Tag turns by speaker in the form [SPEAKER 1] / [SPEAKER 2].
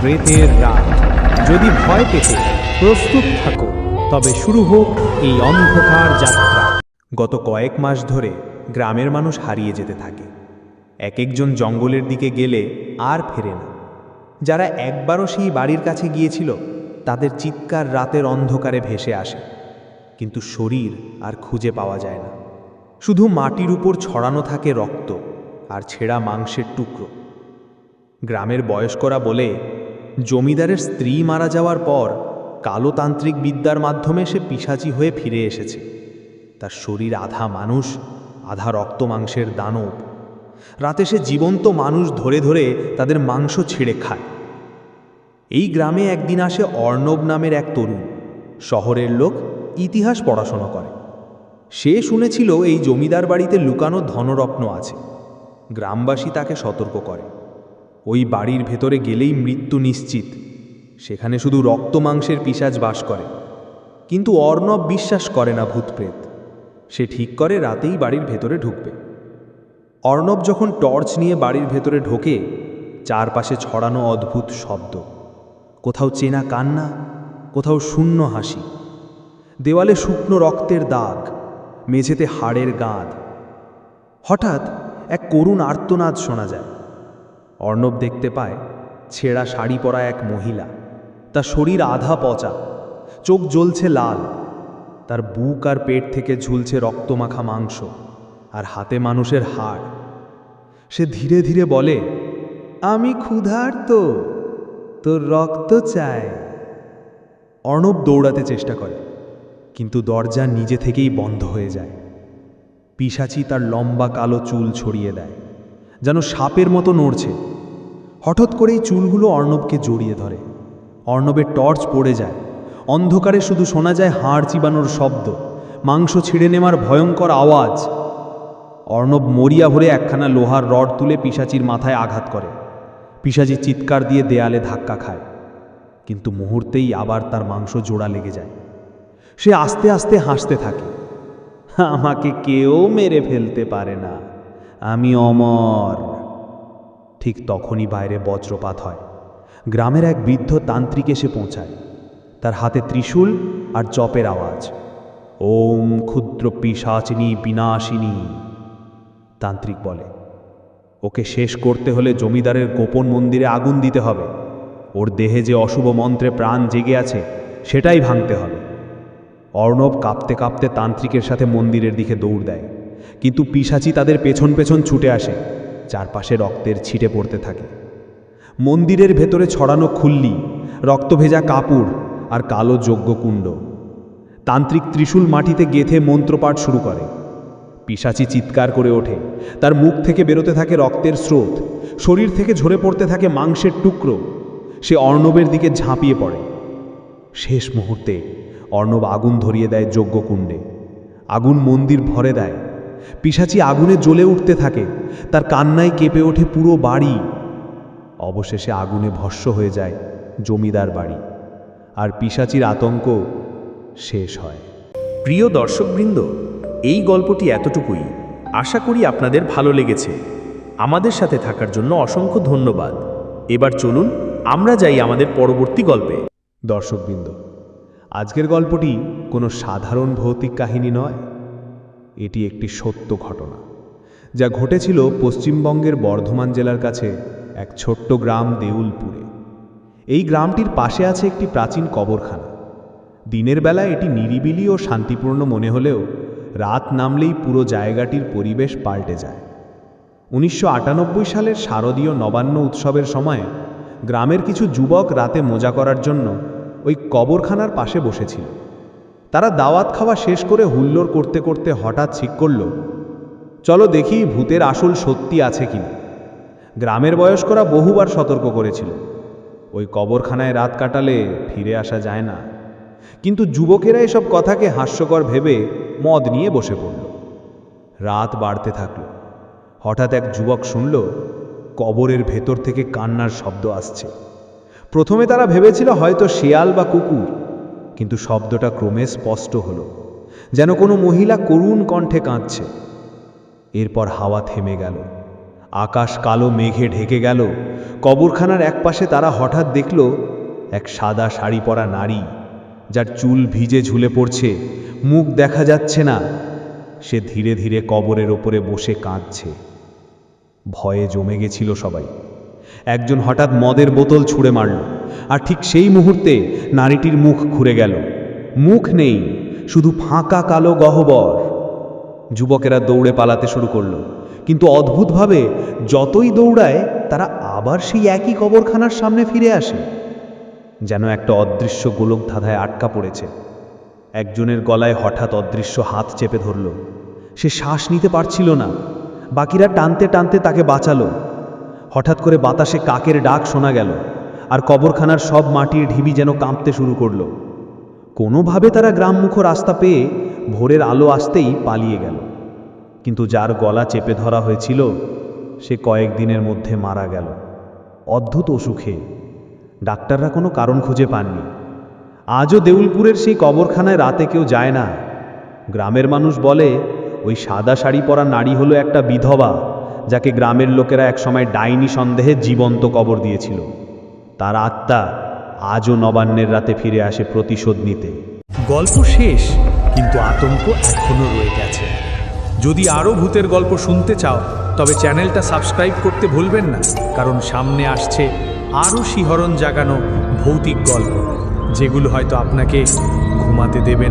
[SPEAKER 1] প্রেতের রাত। যদি ভয় পেতে প্রস্তুত থাকো, তবে শুরু হোক এই অন্ধকার যাত্রা। গত কয়েক মাস ধরে গ্রামের মানুষ হারিয়ে যেতে থাকে। এক একজন জঙ্গলের দিকে গেলে আর ফেরে না। যারা একবারও সেই বাড়ির কাছে গিয়েছিল, তাদের চিৎকার রাতের অন্ধকারে ভেসে আসে। কিন্তু শরীর আর খুঁজে পাওয়া যায় না। শুধু মাটির উপর ছড়ানো থাকে রক্ত আর ছেঁড়া মাংসের টুকরো। গ্রামের বয়স্করা বলে জমিদারের স্ত্রী মারা যাওয়ার পর কালোতান্ত্রিক বিদ্যার মাধ্যমে সে পিসাচি হয়ে ফিরে এসেছে। তার শরীর আধা মানুষ, আধা রক্ত মাংসের দানব। রাতে সে জীবন্ত মানুষ ধরে ধরে তাদের মাংস ছিঁড়ে খায়। এই গ্রামে একদিন আসে অর্ণব নামের এক তরুণ। শহরের লোক ইতিহাস পড়াশোনা করে। সে শুনেছিল এই জমিদার বাড়িতে লুকানো ধনরত্ন আছে। গ্রামবাসী তাকে সতর্ক করে। ওই বাড়ির ভেতরে গেলেই মৃত্যু নিশ্চিত। সেখানে শুধু রক্ত মাংসের পিসাজ বাস করে। কিন্তু অর্ণব বিশ্বাস করে না ভূতপ্রেত। সে ঠিক করে রাতেই বাড়ির ভেতরে ঢুকবে। অর্ণব যখন টর্চ নিয়ে বাড়ির ভেতরে ঢোকে, চারপাশে ছড়ানো অদ্ভুত শব্দ। কোথাও চেনা কান্না, কোথাও শূন্য হাসি। দেওয়ালে শুকনো রক্তের দাগ, মেঝেতে হাড়ের গাঁদ। হঠাৎ এক করুণ আর্তনাদ শোনা যায়। অর্ণব দেখতে পায়, ছেঁড়া শাড়ি পরা এক মহিলা। তার শরীর আধা পচা, চোখ জ্বলছে লাল। তার বুক আর পেট থেকে ঝুলছে রক্তমাখা মাংস আর হাতে মানুষের হাড়। সে ধীরে ধীরে বলে, আমি ক্ষুধার্ত, তোর রক্ত চাই। অর্ণব দৌড়াতে চেষ্টা করে, কিন্তু দরজা নিজে থেকেই বন্ধ হয়ে যায়। পিসাচি তার লম্বা কালো চুল ছড়িয়ে দেয়। যেন সাপের মতো নড়ছে। হঠাৎ করেই চুলগুলো অর্ণবকে জড়িয়ে ধরে। অর্ণবের টর্চ পড়ে যায়। অন্ধকারে শুধু শোনা যায় হাড় চিবানোর শব্দ, মাংস ছিঁড়ে নেওয়ার ভয়ঙ্কর আওয়াজ। অর্ণব মরিয়া ভরে একখানা লোহার রড তুলে পিসাচির মাথায় আঘাত করে। পিসাচি চিৎকার দিয়ে দেয়ালে ধাক্কা খায়। কিন্তু মুহূর্তেই আবার তার মাংস জোড়া লেগে যায়। সে আস্তে আস্তে হাসতে থাকে। আমাকে কেউ মেরে ফেলতে পারে না। আমি অমর। ঠিক তখনই বাইরে বজ্রপাত হয়। গ্রামের এক বৃদ্ধ তান্ত্রিক এসে পৌঁছায়। তার হাতে ত্রিশূল আর চপের আওয়াজ। ওম ক্ষুদ্র পিসাচিনী বিনাশিনী। তান্ত্রিক বলে, ওকে শেষ করতে হলে জমিদারের গোপন মন্দিরে আগুন দিতে হবে। ওর দেহে যে অশুভ মন্ত্রে প্রাণ জেগে আছে, সেটাই ভাঙতে হবে। অর্ণব কাঁপতে কাঁপতে তান্ত্রিকের সাথে মন্দিরের দিকে দৌড় দেয়। কিন্তু পিসাচি তাদের পেছন পেছন ছুটে আসে, চারপাশে রক্তের ছিটে পড়তে থাকে। মন্দিরের ভেতরে ছড়ানো খুল্লি, রক্তভেজা কাপড় আর কালো যজ্ঞকুণ্ড তান্ত্রিক ত্রিশূল মাটিতে গেথে মন্ত্রপাঠ শুরু করে। পিসাচি চিৎকার করে ওঠে, তার মুখ থেকে বেরোতে থাকে রক্তের স্রোত, শরীর থেকে ঝরে পড়তে থাকে মাংসের টুকরো। সে অর্ণবের দিকে ঝাঁপিয়ে পড়ে। শেষ মুহূর্তে অর্ণব আগুন ধরিয়ে দেয় যজ্ঞকুণ্ডে। আগুন মন্দির ভরে দেয়। পিসাচি আগুনে জ্বলে উঠতে থাকে। তার কান্নায় কেঁপে ওঠে পুরো বাড়ি। অবশেষে আগুনে ভস্য হয়ে যায় জমিদার বাড়ি। আর পিসাচির আতঙ্ক শেষ হয়।
[SPEAKER 2] প্রিয় দর্শকবৃন্দ এই গল্পটি এতটুকুই। আশা করি আপনাদের ভালো লেগেছে। আমাদের সাথে থাকার জন্য অসংখ্য ধন্যবাদ। এবার চলুন আমরা যাই আমাদের পরবর্তী গল্পে।
[SPEAKER 1] দর্শকবৃন্দ আজকের গল্পটি কোনো সাধারণ ভৌতিক কাহিনী নয়। এটি একটি সত্য ঘটনা, যা ঘটেছিল পশ্চিমবঙ্গের বর্ধমান জেলার কাছে এক ছোট্ট গ্রাম দেউলপুরে। এই গ্রামটির পাশে আছে একটি প্রাচীন কবরখানা। দিনের বেলা এটি নিরিবিলি ও শান্তিপূর্ণ মনে হলেও রাত নামলেই পুরো জায়গাটির পরিবেশ পাল্টে যায়। উনিশশো আটানব্বই সালের শারদীয় নবান্ন উৎসবের সময় গ্রামের কিছু যুবক রাতে মজা করার জন্য ওই কবরখানার পাশে বসেছিল। তারা দাওয়াত খাওয়া শেষ করে হুল্লোড় করতে করতে হঠাৎ ঠিক করল, চলো দেখি ভূতের আসল সত্যি আছে কিনা গ্রামের বয়স্করা বহুবার সতর্ক করেছিল, ওই কবরখানায় রাত কাটালে ফিরে আসা যায় না। কিন্তু যুবকেরা এসব কথাকে হাস্যকর ভেবে মদ নিয়ে বসে পড়ল। রাত বাড়তে থাকল, হঠাৎ এক যুবক শুনল, কবরের ভেতর থেকে কান্নার শব্দ আসছে। প্রথমে তারা ভেবেছিল হয়তো শেয়াল বা কুকুর কিন্তু শব্দটা ক্রমে স্পষ্ট হলো। যেন কোনো মহিলা করুণ কণ্ঠে কাঁদছে। এরপর হাওয়া থেমে গেল। আকাশ কালো মেঘে ঢেকে গেল। কবরখানার একপাশে তারা হঠাৎ দেখল এক সাদা শাড়ি পরা নারী, যার চুল ভিজে ঝুলে পড়ছে। মুখ দেখা যাচ্ছে না। সে ধীরে ধীরে কবরের ওপরে বসে কাঁদছে। ভয়ে জমে গেছিল সবাই। একজন হঠাৎ মদের বোতল ছুঁড়ে মারল। আর ঠিক সেই মুহূর্তে নারীটির মুখ ঘুরে গেল। মুখ নেই, শুধু ফাঁকা কালো গহ্বর। যুবকেরা দৌড়ে পালাতে শুরু করল। কিন্তু অদ্ভুতভাবে যতই দৌড়ায়, তারা আবার সেই একই কবরখানার সামনে ফিরে আসে। যেন একটা অদৃশ্য গোলক ধাঁধায় আটকা পড়েছে। একজনের গলায় হঠাৎ অদৃশ্য হাত চেপে ধরল। সে শ্বাস নিতে পারছিল না। বাকিরা টানতে টানতে তাকে বাঁচালো। হঠাৎ করে বাতাসে কাকের ডাক শোনা গেল। আর কবরখানার সব মাটির ঢিবি যেন কাঁপতে শুরু করল। কোনোভাবে তারা গ্রামমুখ রাস্তা পেয়ে ভোরের আলো আসতেই পালিয়ে গেল। কিন্তু যার গলা চেপে ধরা হয়েছিল, সে কয়েকদিনের মধ্যে মারা গেল। অদ্ভুত অসুখে। ডাক্তাররা কোনো কারণ খুঁজে পাননি। আজও দেউলপুরের সেই কবরখানায় রাতে কেউ যায় না। গ্রামের মানুষ বলে, ওই সাদা শাড়ি পরা নারী হলো একটা বিধবা, যাকে গ্রামের লোকেরা একসময় ডাইনি সন্দেহে জীবন্ত কবর দিয়েছিল। তার আত্মা আজও নবান্নের রাতে ফিরে আসে প্রতিশোধ নিতে।
[SPEAKER 3] গল্প শেষ, কিন্তু আতঙ্ক এখনও রয়ে গেছে। যদি আরও ভূতের গল্প শুনতে চাও, তবে চ্যানেলটা সাবস্ক্রাইব করতে ভুলবেন না, কারণ সামনে আসছে আরও শিহরণ জাগানো ভৌতিক গল্প, যেগুলো হয়তো আপনাকে ঘুমাতে দেবে না।